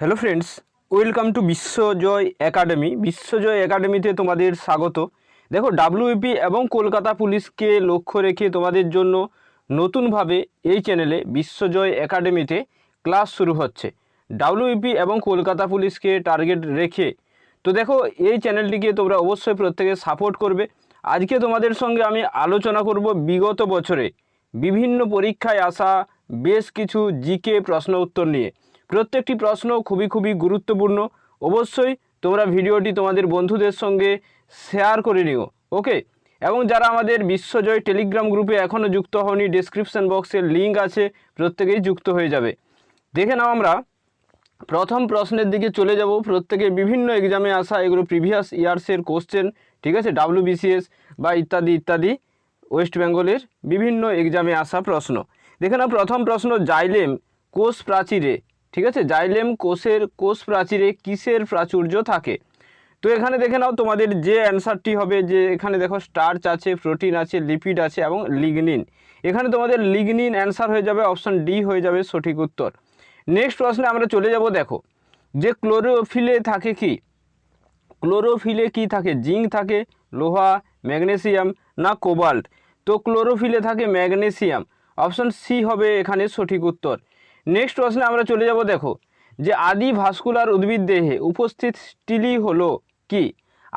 Hello friends welcome to Biswajoy academy Biswajoy একাডেমিতে তোমাদের স্বাগত। দেখো ডাব্লিউপি এবং কলকাতা পুলিশকে লক্ষ্য রেখে তোমাদের জন্য নতুনভাবে এই চ্যানেলে বিশ্বজয় একাডেমিতে ক্লাস শুরু হচ্ছে। ডাব্লিউপি এবং কলকাতা পুলিশকে টার্গেট রেখে। তো দেখো, এই চ্যানেলটিকে তোমরা অবশ্যই প্রত্যেকে সাপোর্ট করবে। আজকে তোমাদের সঙ্গে আমি আলোচনা করব বিগত বছরে। বিভিন্ন পরীক্ষায় আসা বেশ কিছু জিকে প্রশ্ন উত্তর নিয়ে। প্রত্যেকটি প্রশ্ন খুবই খুবই গুরুত্বপূর্ণ। অবশ্যই তোমরা ভিডিওটি তোমাদের বন্ধুদের সঙ্গে শেয়ার করে নিও, ওকে? এবং যারা আমাদের বিশ্বজয় টেলিগ্রাম গ্রুপে এখনও যুক্ত হওনি ডেসক্রিপশন বক্সের লিঙ্ক আছে, প্রত্যেকেই যুক্ত হয়ে যাবে। দেখে নাও আমরা, প্রথম প্রশ্নের দিকে চলে যাব। প্রত্যেকে বিভিন্ন এক্সামে আসা, এগুলো প্রিভিয়াস ইয়ার্সের কোশ্চেন ঠিক আছে? ডাব্লিউবিসিএস বা ইত্যাদি ইত্যাদি ওয়েস্ট বেঙ্গলের বিভিন্ন এক্সামে আসা প্রশ্ন। দেখে নাও, প্রথম প্রশ্ন, জাইলেম কোষ প্রাচীরে ঠিক আছে? জাইলেম কোষের, কোষ প্রাচীরে কিসের প্রাচুর্য থাকে? তো এখানে দেখে নাও তোমাদের যে অ্যান্সারটি হবে যে এখানে দেখো স্টার্চ আছে প্রোটিন আছে লিপিড আছে এবং লিগনিন এখানে তোমাদের লিগনিন অ্যান্সার হয়ে যাবে অপশন ডি হয়ে যাবে সঠিক উত্তর। নেক্সট প্রশ্নে আমরা চলে যাব, দেখো। যে ক্লোরোফিলে থাকে কি? ক্লোরোফিলে কি থাকে? জিঙ্ক থাকে, লোহা ম্যাগনেসিয়াম না কোবাল্ট তো ক্লোরোফিলে থাকে ম্যাগনেসিয়াম অপশন সি হবে এখানে সঠিক উত্তর। নেক্সট প্রশ্নে আমরা চলে যাব, দেখো। যে আদি ভাস্কুলার উদ্ভিদ দেহে উপস্থিত স্টিলি হলো কি?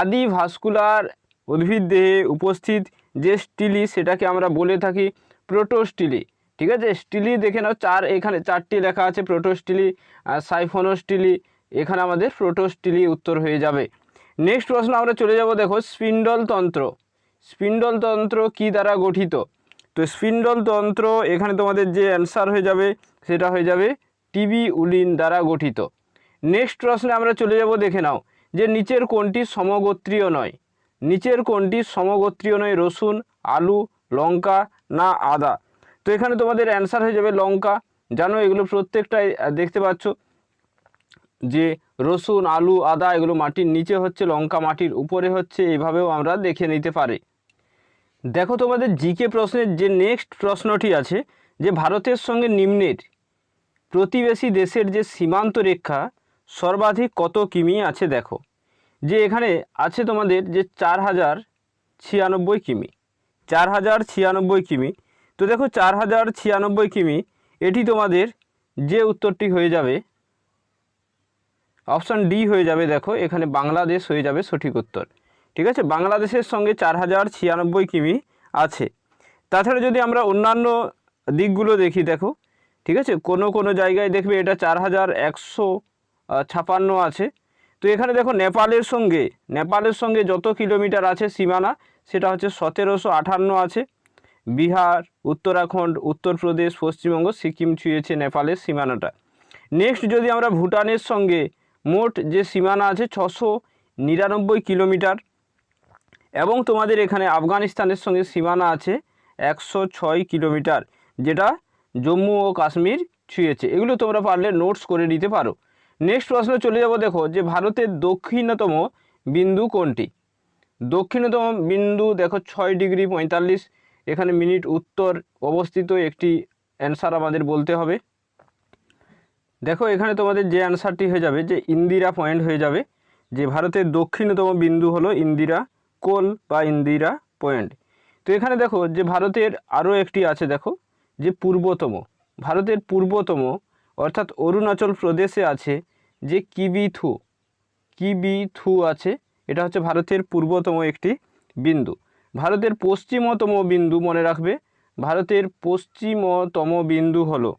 আদি ভাস্কুলার উদ্ভিদ দেহে উপস্থিত যে স্টিলি সেটাকে আমরা বলে থাকি প্রোটোস্টিলি। ঠিক আছে? স্টিলি দেখে নাও, চার এখানে চারটি লেখা আছে, প্রোটোস্টিলি সাইফোনোস্টিলি, এখানে আমাদের প্রোটোস্টিলি উত্তর হয়ে যাবে। নেক্সট প্রশ্ন আমরা চলে যাব, দেখো, স্পিন্ডল তন্ত্র। স্পিন্ডল তন্ত্র কি দ্বারা গঠিত? তো স্পিন্ডল তন্ত্র, এখানে তোমাদের যে অ্যান্সার হয়ে যাবে সেটা হয়ে যাবে টিবি উলিন দ্বারা গঠিত। নেক্সট প্রশ্নে আমরা চলে যাব, দেখে নাও, যে নিচের কোনটি সমগোত্রীয় নয়। নিচের কোনটি সমগোত্রীয় নয়, রসুন, আলু, লঙ্কা না আদা। তো এখানে তোমাদের অ্যান্সার হয়ে যাবে লঙ্কা। জানো, এগুলো প্রত্যেকটাই দেখতে পাচ্ছ যে রসুন, আলু, আদা, এগুলো মাটির নিচে হচ্ছে, লঙ্কা মাটির উপরে হচ্ছে, এইভাবেও আমরা দেখে নিতে পারি। দেখো তোমাদের জিকে প্রশ্নের যে নেক্সট প্রশ্নটি আছে, যে ভারতের সঙ্গে নিম্নের প্রতিবেশী দেশের যে সীমান্ত রেখা, সর্বাধিক কত কিমি আছে দেখো। যে এখানে আছে তোমাদের যে চার হাজার ছিয়ানব্বই কিমি। চার হাজার ছিয়ানব্বই কিমি। তো দেখো চার হাজার ছিয়ানব্বই কিমি, এটি তোমাদের যে উত্তরটি হয়ে যাবে, অপশান ডি হয়ে যাবে দেখো, এখানে বাংলাদেশ হয়ে যাবে সঠিক উত্তর। ঠিক আছে? বাংলাদেশের সঙ্গে চার হাজার ছিয়ানব্বই কিমি আছে। তাছাড়া যদি আমরা অন্যান্য দিকগুলো দেখি, দেখো ঠিক আছে? কোনো কোনো জায়গায় দেখবে এটা চার হাজার একশো ছাপান্ন আছে। তো এখানে দেখো নেপালের সঙ্গে নেপালের সঙ্গে যত কিলোমিটার আছে সীমানা, সেটা হচ্ছে সতেরোশো আটান্ন আছে। বিহার, উত্তরাখণ্ড, উত্তরপ্রদেশ, পশ্চিমবঙ্গ, সিকিম ছুঁয়েছে নেপালের সীমানাটা। নেক্সট যদি আমরা ভুটানের সঙ্গে, মোট যে সীমানা আছে ছশো নিরানব্বই কিলোমিটার, এবং তোমাদের এখানে আফগানিস্তানের সঙ্গে সীমানা আছে একশো ছয় কিলোমিটার, যেটা জম্মু ও কাশ্মীর ছুঁয়েছে। এগুলো তোমরা পারলে নোটস করে নিতে পারো। নেক্সট প্রশ্ন চলে যাব, দেখো, যে ভারতের দক্ষিণতম বিন্দু কোনটি? দক্ষিণতম বিন্দু, দেখো, ছয় ডিগ্রি পঁয়তাল্লিশ। এখানে মিনিট উত্তর অবস্থিত, একটি অ্যান্সার আমাদের বলতে হবে। দেখো, এখানে তোমাদের যে অ্যান্সারটি হয়ে যাবে, যে ইন্দিরা পয়েন্ট হয়ে যাবে, যে ভারতের দক্ষিণতম বিন্দু হলো ইন্দিরা কোল বা ইন্দিরা পয়েন্ট তো এখানে দেখো, যে ভারতের আরও একটি আছে, দেখো যে পূর্বতম, ভারতের পূর্বতম, অর্থাৎ অরুণাচল প্রদেশে আছে যে কিবিথু। কিবিথু আছে, এটা হচ্ছে ভারতের পূর্বতম একটি বিন্দু। ভারতের পশ্চিমতম বিন্দু মনে রাখবে, ভারতের পশ্চিমতম বিন্দু হলো,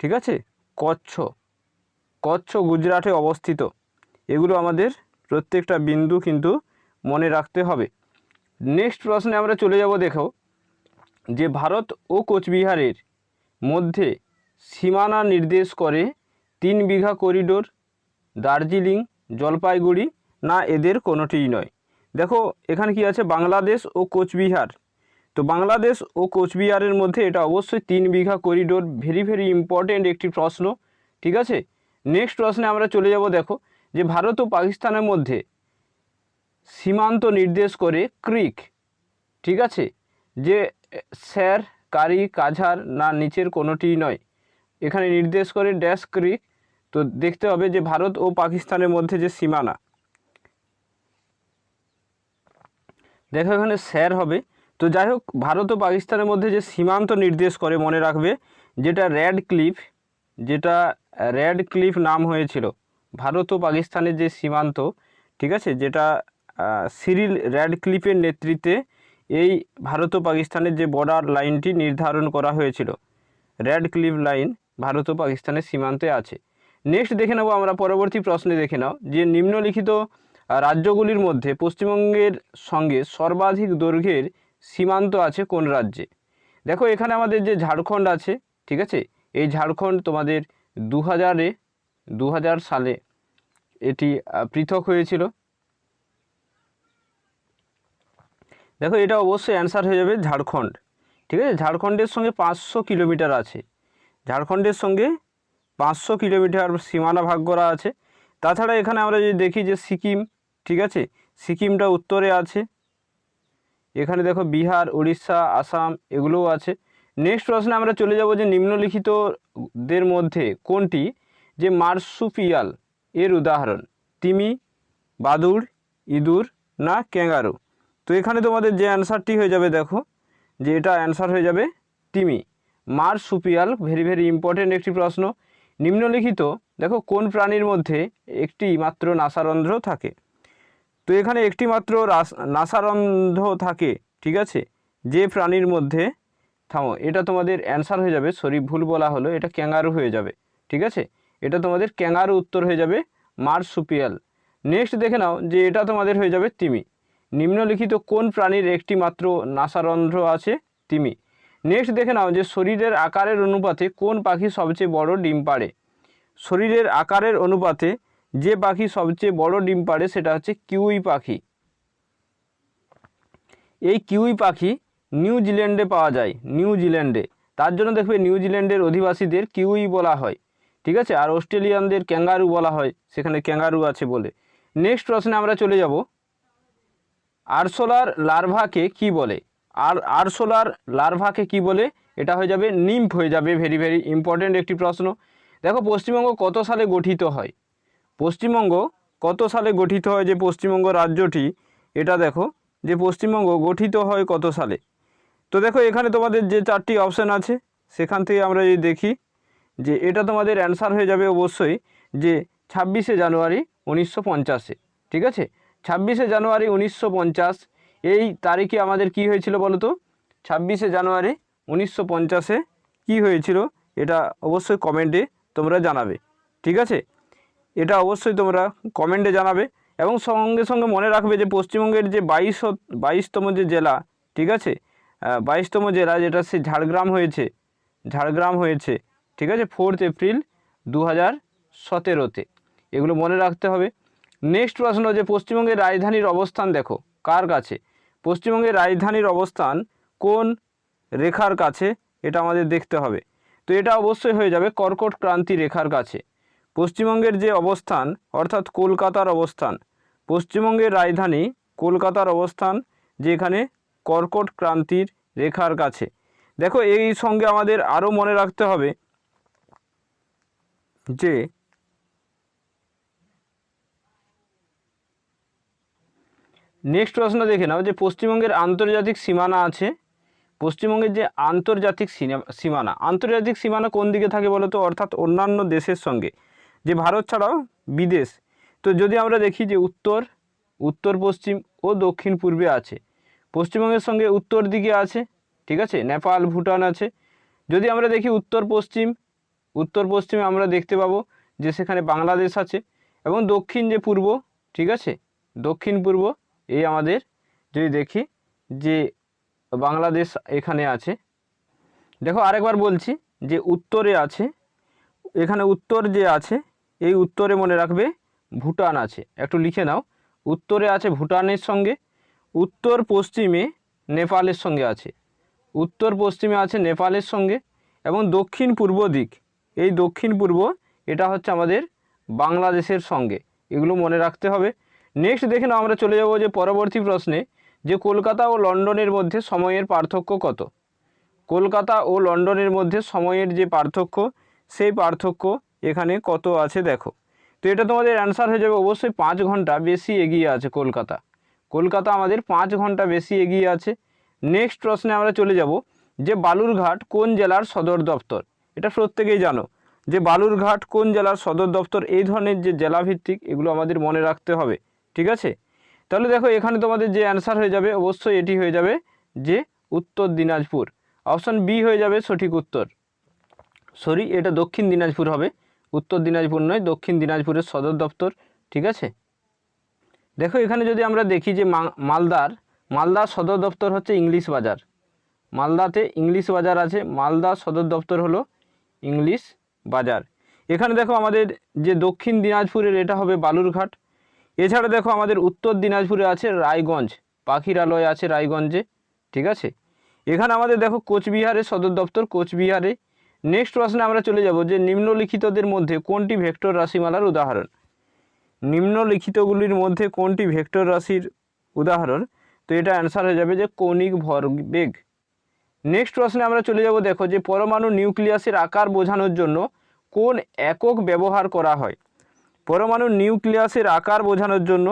ঠিক আছে? কচ্ছ। কচ্ছ গুজরাটে অবস্থিত। এগুলো আমাদের প্রত্যেকটা বিন্দু কিন্তু মনে রাখতে হবে। নেক্সট প্রশ্নে আমরা চলে যাব, দেখো। যে ভারত ও কোচবিহারের মধ্যে সীমানা নির্দেশ করে তিন বিঘা করিডোর, দার্জিলিং, জলপাইগুড়ি, না এদের কোনোটিই নয়। দেখো, এখানে কি আছে? বাংলাদেশ ও কোচবিহার। তো বাংলাদেশ ও কোচবিহারের মধ্যে এটা অবশ্যই Tin Bigha corridor, very very important একটি প্রশ্ন, ঠিক আছে? নেক্সট প্রশ্নে আমরা চলে যাব, দেখো, যে ভারত ও পাকিস্তানের মধ্যে সীমান্ত নির্দেশ করে ক্রিক, ঠিক আছে? যে স্যার, কারি, কাঝার না নিচের কোনোটিই নয়। এখানে নির্দেশ করে ড্যাশ ক্রিক। তো দেখতে হবে যে ভারত ও পাকিস্তানের মধ্যে যে সীমানা। দেখো এখানে স্যার হবে। তো যাই হোক, ভারত ও পাকিস্তানের মধ্যে যে সীমান্ত নির্দেশ করে মনে রাখবে, যেটা র্যাড ক্লিফ, যেটা র্যাড ক্লিফ নাম হয়েছিল। ভারত ও পাকিস্তানের যে সীমান্ত, ঠিক আছে? যেটা সিরিল র্যাড ক্লিফের নেতৃত্বে এই ভারত ও পাকিস্তানের যে বর্ডার লাইনটি নির্ধারণ করা হয়েছিল র্যাড ক্লিফ লাইন ভারত ও পাকিস্তানের সীমান্তে আছে। নেক্সট দেখে নেব আমরা পরবর্তী প্রশ্নে দেখে নাও, যে নিম্নলিখিত রাজ্যগুলির মধ্যে পশ্চিমবঙ্গের সঙ্গে সর্বাধিক দৈর্ঘ্যের সীমান্ত আছে কোন রাজ্যে? দেখো, এখানে আমাদের যে ঝাড়খণ্ড আছে, ঠিক আছে? এই ঝাড়খণ্ড তোমাদের দু হাজারে দু হাজার সালে এটি পৃথক হয়েছিল। দেখো এটা অবশ্যই অ্যান্সার হয়ে যাবে ঝাড়খণ্ড। ঠিক আছে? ঝাড়খণ্ডের সঙ্গে পাঁচশো কিলোমিটার আছে। ঝাড়খণ্ডের সঙ্গে পাঁচশো কিলোমিটার সীমানা ভাগ করা আছে। তাছাড়া এখানে আমরা যদি দেখি যে সিকিম, ঠিক আছে? সিকিমটা উত্তরে আছে। এখানে দেখো বিহার, উড়িষ্যা, আসাম এগুলোও আছে। নেক্সট প্রশ্নে আমরা চলে যাব যে নিম্নলিখিতদের মধ্যে কোনটি যে মার্সুপিয়াল এর উদাহরণ? তিমি, বাদুড়, ইঁদুর না ক্যাঙ্গারু? তো এখানে তোমাদের যে অ্যান্সারটি হয়ে যাবে দেখো, যে এটা অ্যান্সার হয়ে যাবে তিমি। মার্সুপিয়াল ভেরি ভেরি ইম্পর্টেন্ট একটি প্রশ্ন। নিম্নলিখিত, দেখো, কোন প্রাণীর মধ্যে একটি মাত্র নাসারন্ধ্র থাকে? তো এখানে একটি মাত্র নাসারন্ধ্র থাকে, ঠিক আছে? যে প্রাণীর মধ্যে, থামো, এটা তোমাদের অ্যান্সার হয়ে যাবে সরি ভুল বলা হলো, এটা ক্যাঙ্গারু হয়ে যাবে, ঠিক আছে? এটা তোমাদের ক্যাঙ্গারু উত্তর হয়ে যাবে মার্সুপিয়াল নেক্সট দেখে নাও, যে এটা তোমাদের হয়ে যাবে তিমি। নিম্নলিখিত কোন প্রাণীর একটি মাত্র নাসারন্ধ্র আছে? তিমি। নেক্সট দেখে নাও যে শরীরের আকারের অনুপাতে কোন পাখি সবচেয়ে বড় ডিম পাড়ে? শরীরের আকারের অনুপাতে যে পাখি সবচেয়ে বড় ডিম পাড়ে সেটা হচ্ছে কিউই পাখি। এই কিউই পাখি নিউজিল্যান্ডে পাওয়া যায় নিউজিল্যান্ডে তার জন্য দেখবে নিউজিল্যান্ডের অধিবাসীদের কিউই বলা হয়। ঠিক আছে? আর অস্ট্রেলিয়ানদের ক্যাঙ্গারু বলা হয়, সেখানে ক্যাঙ্গারু আছে বলে। নেক্সট প্রশ্নে আমরা চলে যাব। আরশোলার লার্ভাকে কি বলে? আর আরশোলার লার্ভাকে কি বলে? এটা হয়ে যাবে নিম্ফ হয়ে যাবে ভেরি ভেরি ইম্পর্ট্যান্ট একটি প্রশ্ন। দেখো, পশ্চিমবঙ্গ কত সালে গঠিত হয়? পশ্চিমবঙ্গ কত সালে গঠিত হয়? যে পশ্চিমবঙ্গ রাজ্যটি, এটা দেখো, যে পশ্চিমবঙ্গ গঠিত হয় কত সালে? তো দেখো, এখানে তোমাদের যে চারটি অপশান আছে, সেখান থেকে আমরা যদি দেখি, যে এটা তোমাদের অ্যান্সার হয়ে যাবে অবশ্যই, যে ছাব্বিশে জানুয়ারি উনিশশো ঠিক আছে? ছাব্বিশে জানুয়ারি উনিশশো পঞ্চাশ। এই তারিখে আমাদের কি হয়েছিল বলো তো ছাব্বিশে জানুয়ারি উনিশশো পঞ্চাশে কী হয়েছিল? এটা অবশ্যই কমেন্টে তোমরা জানাবে। ঠিক আছে? এটা অবশ্যই তোমরা কমেন্টে জানাবে এবং সঙ্গে সঙ্গে মনে রাখবে যে পশ্চিমবঙ্গের যে বাইশ বাইশতম যে জেলা, ঠিক আছে? বাইশতম জেলা যেটা সে ঝাড়গ্রাম হয়েছে ঝাড়গ্রাম হয়েছে, ঠিক আছে? ফোর্থ এপ্রিল দু হাজার সতেরোতে। এগুলো মনে রাখতে হবে। নেক্সট প্রশ্ন যে, পশ্চিমবঙ্গের রাজধানীর অবস্থান দেখো। কার কাছে? পশ্চিমবঙ্গের রাজধানীর অবস্থান কোন রেখার কাছে? এটা আমাদের দেখতে হবে। তো এটা অবশ্যই হয়ে যাবে কর্কট ক্রান্তি রেখার কাছে। পশ্চিমবঙ্গের যে অবস্থান, অর্থাৎ কলকাতার অবস্থান, পশ্চিমবঙ্গের রাজধানী কলকাতার অবস্থান যেখানে কর্কট ক্রান্তির রেখার কাছে। দেখো, এই সঙ্গে আমাদের আরও মনে রাখতে হবে যে নেক্সট প্রশ্ন দেখে নাও যে পশ্চিমবঙ্গের আন্তর্জাতিক সীমানা আছে। পশ্চিমবঙ্গের যে আন্তর্জাতিক সীমানা আন্তর্জাতিক সীমানা কোন দিকে থাকে বলো তো অর্থাৎ অন্যান্য দেশের সঙ্গে। যে ভারত ছাড়াও বিদেশ। তো যদি আমরা দেখি যে উত্তর উত্তর, পশ্চিম ও দক্ষিণ পূর্বে আছে। পশ্চিমবঙ্গের সঙ্গে উত্তর দিকে আছে, ঠিক আছে? নেপাল, ভুটান আছে। যদি আমরা দেখি উত্তর, পশ্চিম, উত্তর, পশ্চিমে আমরা দেখতে পাবো যে সেখানে বাংলাদেশ আছে এবং দক্ষিণ যে পূর্ব, ঠিক আছে? দক্ষিণ পূর্ব এই আমাদের যদি দেখি যে বাংলাদেশ এখানে আছে, দেখো আরেকবার বলছি যে উত্তরে আছে, এখানে উত্তর যে আছে, এই উত্তরে মনে রাখবে ভুটান আছে। একটু লিখে নাও। উত্তরে আছে ভুটানের সঙ্গে, উত্তর পশ্চিমে নেপালের সঙ্গে আছে। উত্তর পশ্চিমে আছে নেপালের সঙ্গে এবং দক্ষিণ পূর্ব দিক। এই দক্ষিণ পূর্ব, এটা হচ্ছে আমাদের বাংলাদেশের সঙ্গে। এগুলো মনে রাখতে হবে। নেক্সট দেখে নাও, আমরা চলে যাব যে পরবর্তী প্রশ্নে, যে কলকাতা ও লন্ডনের মধ্যে সময়ের পার্থক্য কত? কলকাতা ও লন্ডনের মধ্যে সময়ের যে পার্থক্য, সেই পার্থক্য এখানে কত আছে দেখো। তো এটা তোমাদের অ্যান্সার হয়ে যাবে, অবশ্যই পাঁচ ঘণ্টা বেশি এগিয়ে আছে কলকাতা। কলকাতা আমাদের পাঁচ ঘণ্টা বেশি এগিয়ে আছে। নেক্সট প্রশ্নে আমরা চলে যাব, যে বালুরঘাট কোন জেলার সদর দপ্তর? এটা প্রত্যেকেই জানো, যে বালুরঘাট কোন জেলার সদর দপ্তর, এই ধরনের যে জেলাভিত্তিক, এগুলো আমাদের মনে রাখতে হবে। ঠিক আছে? তাহলে দেখো, এখানে তোমাদের যে অ্যান্সার হয়ে যাবে, অবশ্যই এটি হয়ে যাবে যে উত্তর দিনাজপুর। অপশন বি হয়ে যাবে সঠিক উত্তর। সরি এটা দক্ষিণ দিনাজপুর হবে। উত্তর দিনাজপুর নয়, দক্ষিণ দিনাজপুরের সদর দপ্তর, ঠিক আছে? দেখো, এখানে যদি আমরা দেখি যে মালদার মালদার সদর দপ্তর হচ্ছে ইংলিশ বাজার। মালদাতে ইংলিশ বাজার আছে মালদা সদর দপ্তর হলো ইংলিশ বাজার। এখানে দেখো, আমাদের যে দক্ষিণ দিনাজপুরের, এটা হবে বালুরঘাট। এছাড়া দেখো আমাদের উত্তর দিনাজপুরে আছে রায়গঞ্জ, পাখিরালয় আছে রায়গঞ্জে, ঠিক আছে? এখানে আমাদের দেখো কোচবিহারের সদর দপ্তর, কোচবিহারে। নেক্সট প্রশ্নে আমরা চলে যাব যে নিম্নলিখিতদের মধ্যে কোনটি ভেক্টর রাশিমালার উদাহরণ? নিম্নলিখিতগুলির মধ্যে কোনটি ভেক্টর রাশির উদাহরণ? তো এটা অ্যান্সার হয়ে যাবে যে কৌণিক ভরবেগ। নেক্সট প্রশ্নে আমরা চলে যাব দেখো যে পরমাণু নিউক্লিয়াসের আকার বোঝানোর জন্য কোন একক ব্যবহার করা হয়? পরমাণু নিউক্লিয়াসের আকার বোঝানোর জন্য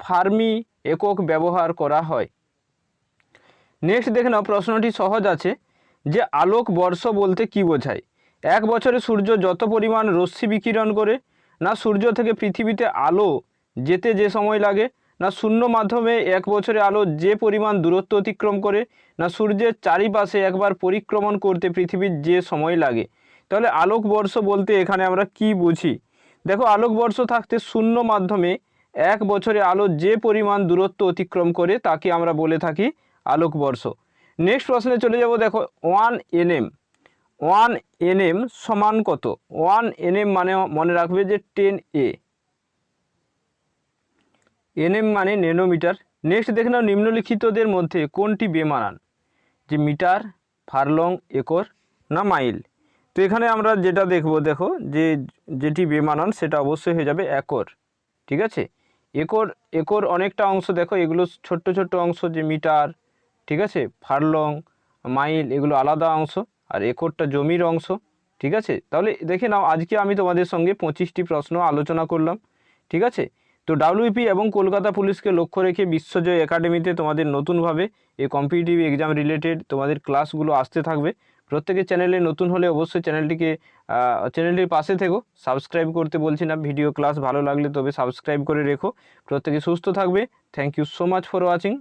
ফার্মি একক ব্যবহার করা হয়। নেক্সট দেখে নাও, প্রশ্নটি সহজ আছে যে আলোক বর্ষ বলতে কি বোঝায়? এক বছরে সূর্য যত পরিমাণ রশ্মি বিকিরণ করে, না সূর্য থেকে পৃথিবীতে আলো যেতে যে সময় লাগে, না শূন্য মাধ্যমে এক বছরে আলো যে পরিমাণ দূরত্ব অতিক্রম করে, না সূর্যের চারিপাশে একবার পরিক্রমণ করতে পৃথিবীর যে সময় লাগে। তাহলে আলোকবর্ষ বলতে এখানে আমরা কি বুঝি? দেখো আলোকবর্ষ থাকতে শূন্য মাধ্যমে এক বছরে আলো যে পরিমাণ দূরত্ব অতিক্রম করে তাকে আমরা বলে থাকি আলোকবর্ষ। নেক্সট প্রশ্নে চলে যাব দেখো ওয়ান এনএম ওয়ান এনএম সমান কত? ওয়ান এনএম মানে মনে রাখবে যে টেন এ এনএম মানে নেনোমিটার নেক্সট দেখে নাও নিম্নলিখিতদের মধ্যে কোনটি বেমানান? যে মিটার, ফারলং, একর না মাইল? তো এখানে আমরা যেটা দেখব, দেখো যে যেটি বেমানান সেটা অবশ্যই হয়ে যাবে একর, ঠিক আছে? একর একর অনেকটা অংশ, দেখো এগুলো ছোট্ট ছোট্ট অংশ যে মিটার, ঠিক আছে? ফারলং, মাইল, এগুলো আলাদা অংশ, আর একরটা জমির অংশ, ঠিক আছে? তাহলে দেখে নাও, আজকে আমি তোমাদের সঙ্গে পঁচিশটি প্রশ্ন আলোচনা করলাম, ঠিক আছে? তো ডাব্লিউপি এবং কলকাতা পুলিশকে লক্ষ্য রেখে বিশ্বজয় একাডেমিতে তোমাদের নতুনভাবে এই কম্পিটিটিভ এক্সাম রিলেটেড তোমাদের ক্লাসগুলো আসতে থাকবে। প্রত্যেকের চ্যানেলে নতুন হলে অবশ্যই চ্যানেলটিকে চ্যানেলটির পাশে থেকো। সাবস্ক্রাইব করতে বলছি না, ভিডিও, ক্লাস ভালো লাগলে তবে সাবস্ক্রাইব করে রেখো। প্রত্যেকে সুস্থ থাকবে। Thank you so much for watching